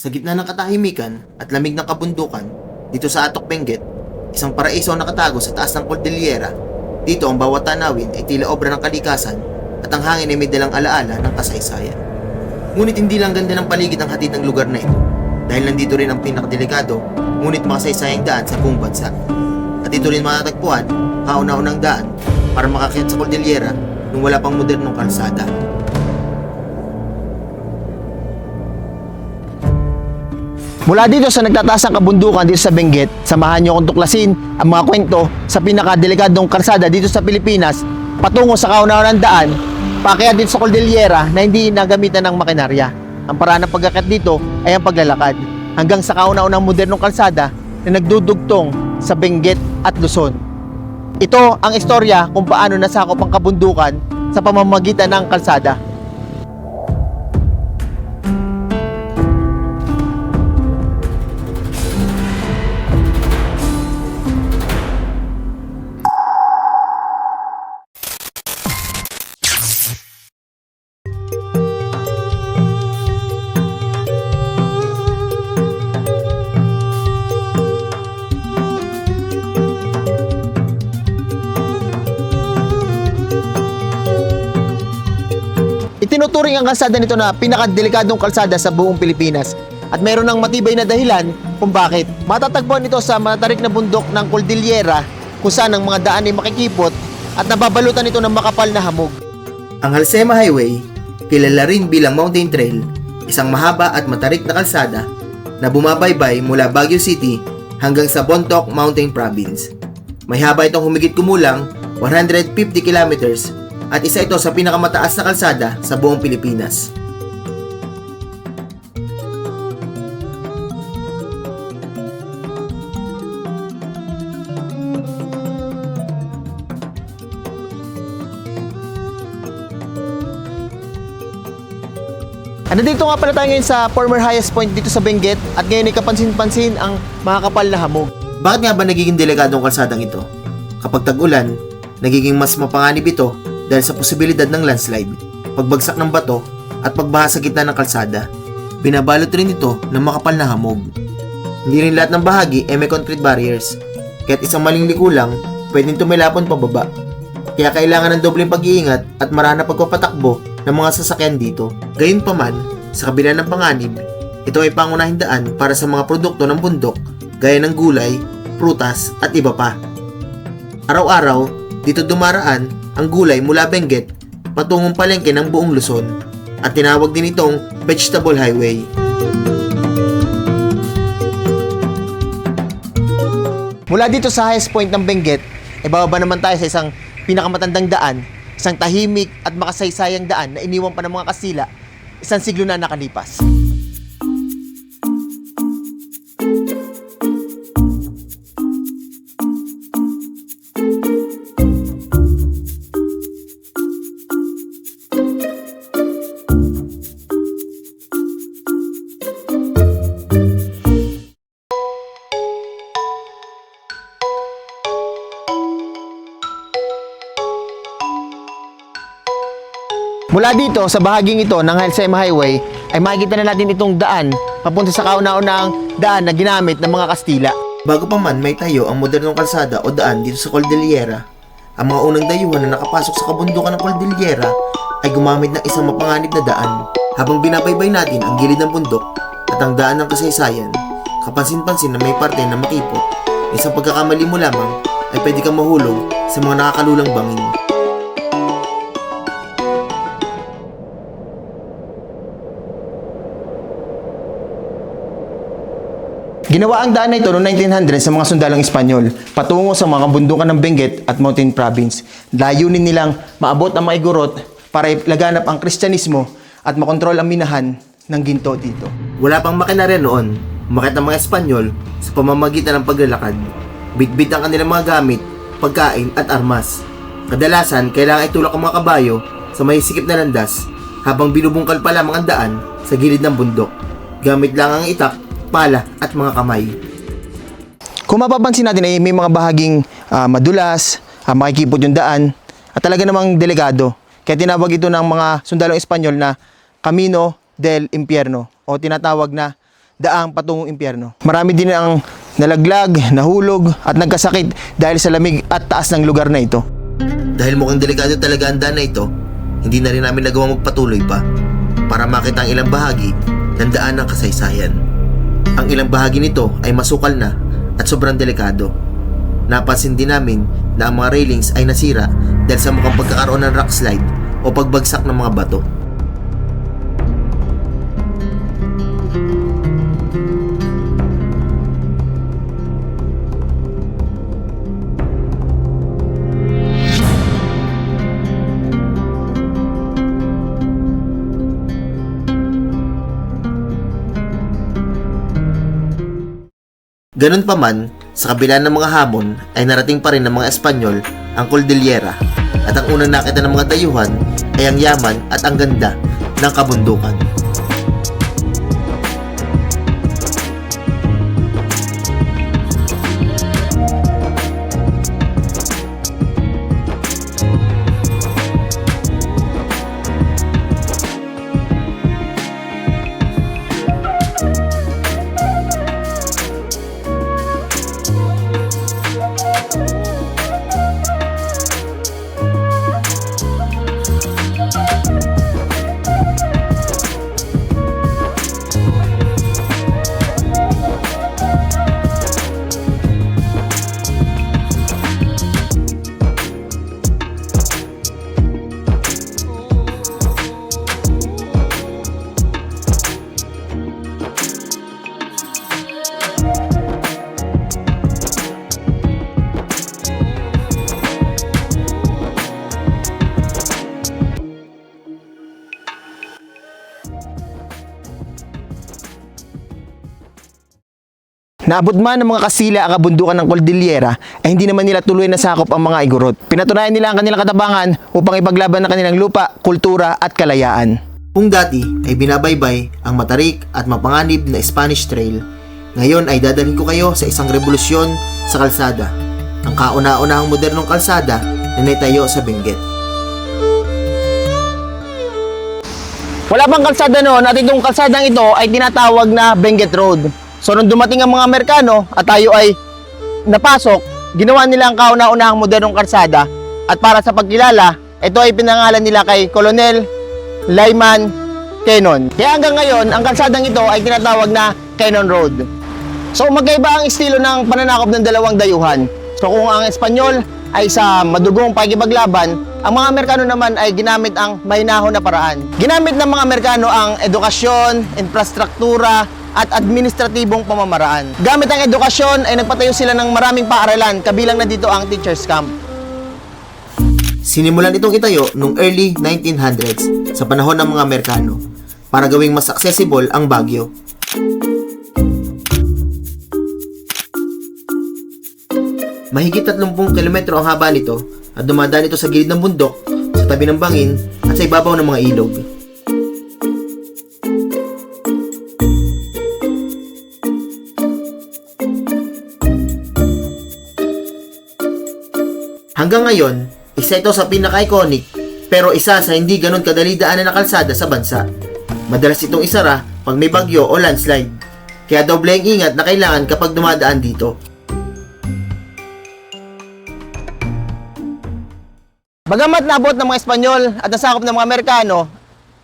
Sa gitna ng katahimikan at lamig ng kabundukan, dito sa Atok Benguet, isang paraiso nakatago sa taas ng Cordillera. Dito ang bawat tanawin ay tila obra ng kalikasan at ang hangin ay may dalang alaala ng kasaysayan. Ngunit hindi lang ganda ng paligid ang hatid ng lugar na ito dahil nandito rin ang pinakadelikado ngunit makasaysayang daan sa buong bansa. At dito rin matatagpuan kauna-unang daan para makakyat sa Cordillera nung wala pang modernong kalsada. Mula dito sa nagtataas ng kabundukan dito sa Benguet, samahan niyo akong tuklasin ang mga kwento sa pinakadelikadong kalsada dito sa Pilipinas patungo sa kauna-unang daan paakyat dito sa Cordillera na hindi nagamitan ng makinarya. Ang paraan ng pagkakit dito ay ang paglalakad hanggang sa kauna-unang modernong kalsada na nagdudugtong sa Benguet at Luzon. Ito ang istorya kung paano nasakop ang kabundukan sa pamamagitan ng kalsada. Itinuturing ang kalsada nito na pinakadelikadong kalsada sa buong Pilipinas at meron ng matibay na dahilan kung bakit. Matatagpuan ito sa matarik na bundok ng Cordillera kung saan ang mga daan ay makikipot at nababalutan ito ng makapal na hamog. Ang Halsema Highway, kilala rin bilang Mountain Trail, isang mahaba at matarik na kalsada na bumabaybay mula Baguio City hanggang sa Bontoc Mountain Province. May haba itong humigit kumulang 150 kilometers at isa ito sa pinakamataas na kalsada sa buong Pilipinas. Ano dito nga pala tayo ngayon sa former highest point dito sa Benguet at ngayon ay kapansin-pansin ang mga kapal na hamog. Bakit nga ba nagiging delikadong kalsadang ito? Kapag tag-ulan, nagiging mas mapanganib ito dahil sa posibilidad ng landslide, pagbagsak ng bato, at pagbaha sa gitna ng kalsada. Binabalot rin ito ng makapal na hamog. Hindi rin lahat ng bahagi ay may concrete barriers, kaya't isang maling likulang, pwedeng tumilapon pababa. Kaya kailangan ng dobleng pag-iingat at marana pagpapatakbo ng mga sasakyan dito. Gayunpaman, sa kabila ng panganib, ito ay pangunahing daan para sa mga produkto ng bundok gaya ng gulay, prutas at iba pa. Araw-araw, dito dumaraan ang gulay mula Benguet patungong palengke ng buong Luzon at tinawag din itong Vegetable Highway. Mula dito sa highest point ng Benguet, ay bababa naman tayo sa isang pinakamatandang daan, isang tahimik at makasaysayang daan na iniwan pa ng mga Kastila isang siglo na nakalipas. Mula dito sa bahaging ito ng Halsema Highway ay makikita na natin itong daan papunta sa kauna-unang daan na ginamit ng mga Kastila. Bago pa man may tayo ang modernong kalsada o daan dito sa Cordillera, ang mga unang dayuhan na nakapasok sa kabundukan ng Cordillera ay gumamit ng isang mapanganib na daan. Habang binabaybay natin ang gilid ng bundok at ang daan ng kasaysayan, kapansin-pansin na may parte na makipot. Isang pagkakamali mo lamang ay pwede kang mahulog sa mga nakakalulang bangin. Ginawa ang daan na ito noong 1900 sa mga sundalong Espanyol patungo sa mga kabundukan ng Benguet at Mountain Province. Layunin nilang maabot ang mga igorot para laganap ang Kristyanismo at makontrol ang minahan ng ginto dito. Wala pang makinarya noon, umakit ang mga Espanyol sa pamamagitan ng paglalakad. Bitbit ang kanilang mga gamit, pagkain at armas. Kadalasan, kailangan itulak ang mga kabayo sa may sikip na landas habang binubungkal pa lamang ang daan sa gilid ng bundok. Gamit lang ang itak, pala at mga kamay. Kung mapapansin natin ay may mga bahaging ah, madulas, ah, makikipot yung daan, at talaga namang delikado. Kaya tinawag ito ng mga sundalong Espanyol na Camino del Impierno o tinatawag na daang patungong impyerno. Marami din ang nalaglag, nahulog at nagkasakit dahil sa lamig at taas ng lugar na ito. Dahil mukhang delikado talaga ang daan na ito, hindi na rin namin nagawang magpatuloy pa para makita ang ilang bahagi ng daan ng kasaysayan. Ang ilang bahagi nito ay masukal na at sobrang delikado. Napansin din namin na ang mga railings ay nasira dahil sa mukhang pagkakaroon ng rock slide o pagbagsak ng mga bato. Ganun pa man, sa kabila ng mga hamon ay narating pa rin ng mga Espanyol ang Cordillera at ang unang nakita ng mga dayuhan ay ang yaman at ang ganda ng kabundukan. Naabot man ng mga kasila ang kabundukan ng Cordillera ay hindi naman nila tuloy na sakop ang mga igorot. Pinatunayan nila ang kanilang katabangan upang ipaglaban ang kanilang lupa, kultura at kalayaan. Kung dati ay binabaybay ang matarik at mapanganib na Spanish Trail, ngayon ay dadalhin ko kayo sa isang revolusyon sa kalsada. Ang kauna-unahang modernong kalsada na naitayo sa Benguet. Wala pang kalsada noon at itong kalsadang ito ay tinatawag na Benguet Road. So nung dumating ang mga Amerikano at tayo ay napasok, ginawa nila ang kauna-unahang modernong kalsada at para sa pagkilala, ito ay pinangalan nila kay Colonel Lyman Cannon. Kaya hanggang ngayon, ang kalsadang ito ay tinatawag na Cannon Road. So magkaiba ang estilo ng pananakop ng dalawang dayuhan. So kung ang Espanyol ay sa madugong pagkipaglaban, ang mga Amerikano naman ay ginamit ang mahinahon na paraan. Ginamit ng mga Amerikano ang edukasyon, infrastruktura, at administratibong pamamaraan. Gamit ang edukasyon ay nagpatayo sila ng maraming paaralan, kabilang na dito ang teacher's camp. Sinimulan itong itayo noong early 1900s sa panahon ng mga Amerikano para gawing mas accessible ang Baguio. Mahigit 30 kilometro ang haba nito at dumadaan ito sa gilid ng bundok, sa tabi ng bangin at sa ibabaw ng mga ilog. Hanggang ngayon, isa ito sa pinaka-iconic pero isa sa hindi ganun kadali daanan na kalsada sa bansa. Madalas itong isara pag may bagyo o landslide. Kaya doble ang ingat na kailangan kapag dumadaan dito. Bagamat naabot ng mga Espanyol at nasakop ng mga Amerikano,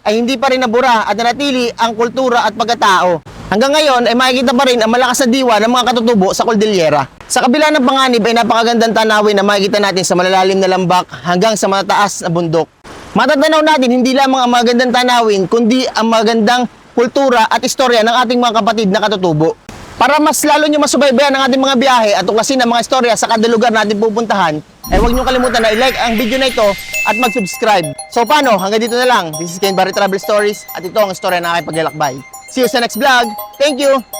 ay hindi pa rin nabura at nanatili ang kultura at pagkatao. Hanggang ngayon ay makikita pa rin ang malakas na diwa ng mga katutubo sa Cordillera. Sa kabila ng panganib ay napakagandang tanawin na makikita natin sa malalalim na lambak hanggang sa matataas na bundok. Matatanaw natin hindi lamang ang magandang tanawin kundi ang magandang kultura at istorya ng ating mga kapatid na katutubo. Para mas lalo nyo masubaybayan ang ating mga biyahe at tuklasin ang mga istorya sa kada lugar natin pupuntahan, eh huwag nyo kalimutan na i-like ang video na ito at mag-subscribe. So paano? Hanggang dito na lang. This is Ken Barry Travel Stories at ito ang istorya na aking paglalakbay. See you sa next vlog. Thank you!